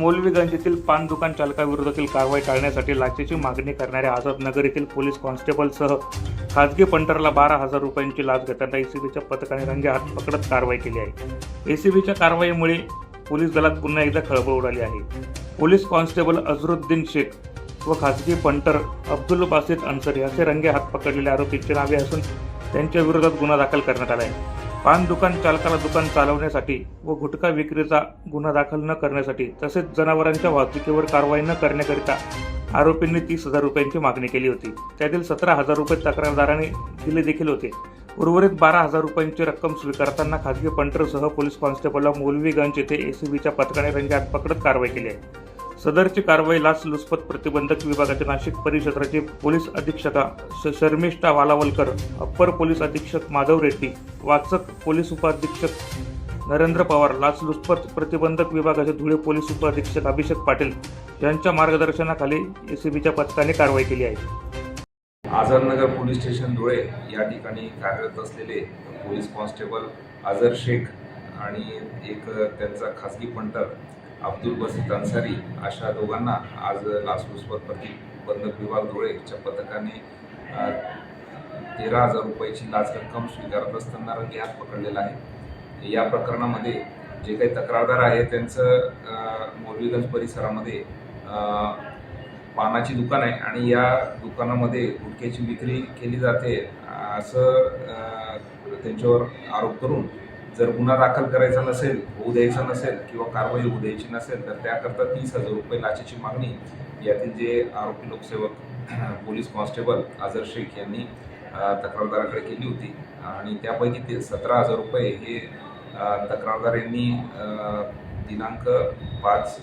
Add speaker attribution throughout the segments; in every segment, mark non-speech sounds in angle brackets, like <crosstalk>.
Speaker 1: मौलवीगंज येथील पान दुकान चालकाविरोधातील कारवाई टाळण्यासाठी लाचेची मागणी करणाऱ्या आझादनगर येथील पोलीस कॉन्स्टेबलसह खाजगी पंटरला बारा हजार रुपयांची लाच घेताना एसीबीच्या पथकाने रंगे हात पकडत कारवाई केली आहे. एसीबीच्या कारवाईमुळे पोलीस दलात पुन्हा एकदा खळबळ उडाली आहे. पोलीस कॉन्स्टेबल अझरुद्दीन शेख व खाजगी पंटर अब्दुल बासित अन्सरी असे रंगे हात पकडलेल्या आरोपींची नावे असून त्यांच्या विरोधात गुन्हा दाखल करण्यात आला आहे. पान दुकान चालकाला दुकान चालवण्यासाठी व गुटखा विक्रीचा गुन्हा दाखल न करण्यासाठी तसेच जनावरांच्या वाहतुकीवर कारवाई न करण्याकरिता आरोपींनी तीस हजार रुपयांची मागणी केली होती. त्यातील सतरा हजार रुपये तक्रारदाराने दिले देखील होते. उर्वरित बारा हजार रुपयांची रक्कम स्वीकारताना खासगी पंटरसह पोलीस कॉन्स्टेबलला मौलवीगंज येथे एसीबीच्या पथकाने रंगेहात पकडत कारवाई केली आहे. सदरची कारवाई लाचलुचपत प्रतिबंधक विभागाचे नाशिक परिक्षेत्राचे पोलीस अधीक्षका श- शर्मिष्ठा वालावलकर अप्पर पोलीस अधीक्षक माधव रेड्डी वाचक पोलीस उपाधीक्षक नरेंद्र पवार लाचलुचपत प्रतिबंधक विभागाचे धुळे पोलीस उपअधीक्षक अभिषेक पाटील यांच्या मार्गदर्शनाखाली एसीबीच्या पथकाने कारवाई केली आहे.
Speaker 2: आझादनगर पोलीस स्टेशन धुळे या ठिकाणी कार्यरत असलेले पोलीस कॉन्स्टेबल आझर शेख आणि एक त्यांचा खासगी पंटर अब्दुल बसीत अन्सारी अशा दोघांना आज लाचलुचपत प्रतिबंधक विभाग धुळेच्या पथकाने तेरा हजार रुपयाची लाच रक्कम स्वीकारत असताना रंगे हात पकडलेला आहे. या प्रकरणामध्ये जे काही तक्रारदार आहे त्यांचं मोरवीगंज मौलवीगंज परिसरामध्ये पानाची दुकान आहे आणि या दुकानामध्ये गुटख्याची विक्री केली जाते असं त्यांच्यावर आरोप करून जर गुन्हा दाखल करायचा नसेल होऊ द्यायचा नसेल किंवा कारवाई होऊ द्यायची नसेल तर त्याकरता तीस हजार रुपये लाचेची मागणी यातील जे आरोपी लोकसेवक <clears throat> पोलीस कॉन्स्टेबल आझर शेख यांनी तक्रारदाराकडे केली होती. आणि त्यापैकी ते सतरा हजार रुपये हे तक्रारदार यांनी दिनांक पाच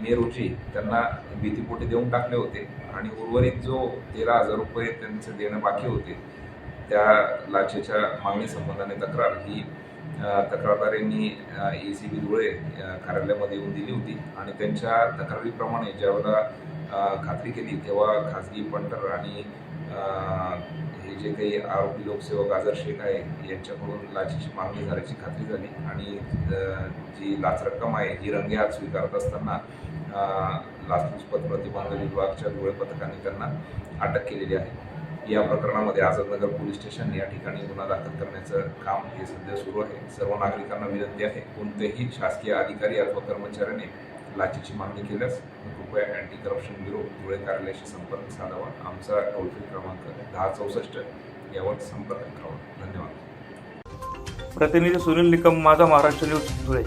Speaker 2: मे रोजी त्यांना भीतीपोटी देऊन टाकले होते. आणि उर्वरित जो तेरा हजार रुपये त्यांचे देणं बाकी होते त्या लाचेच्या मागणी संबंधाने तक्रार ही तक्रारदार यांनी ए सी बी धुळे कार्यालयामध्ये येऊन दिली होती आणि त्यांच्या तक्रारीप्रमाणे ज्यावेळेला खात्री केली तेव्हा खाजगी पंटर आणि हे जे काही आरोपी लोकसेवक आझर शेख आहे यांच्याकडून लाचेची मागणी झाल्याची खात्री झाली आणि जी लाच रक्कम आहे ही रंगेहात स्वीकारत असताना लाचलुचपत प्रतिबंध विभागाच्या धुळे पथकाने त्यांना अटक केलेली आहे. या प्रकरणामध्ये आझादनगर पोलीस स्टेशन या ठिकाणी गुन्हा दाखल करण्याचं काम हे सध्या सुरू आहे. सर्व नागरिकांना विनंती आहे कोणतेही शासकीय अधिकारी अथवा कर्मचाऱ्याने लाचेची मागणी केल्यास कृपया अँटी करप्शन ब्युरो धुळे कार्यालयाशी संपर्क साधावा. आमचा टोल फ्री क्रमांक दहा चौसष्ट यावर संपर्क करावा. धन्यवाद.
Speaker 1: प्रतिनिधी सुनील निकम माझा महाराष्ट्र न्यूज धुळे.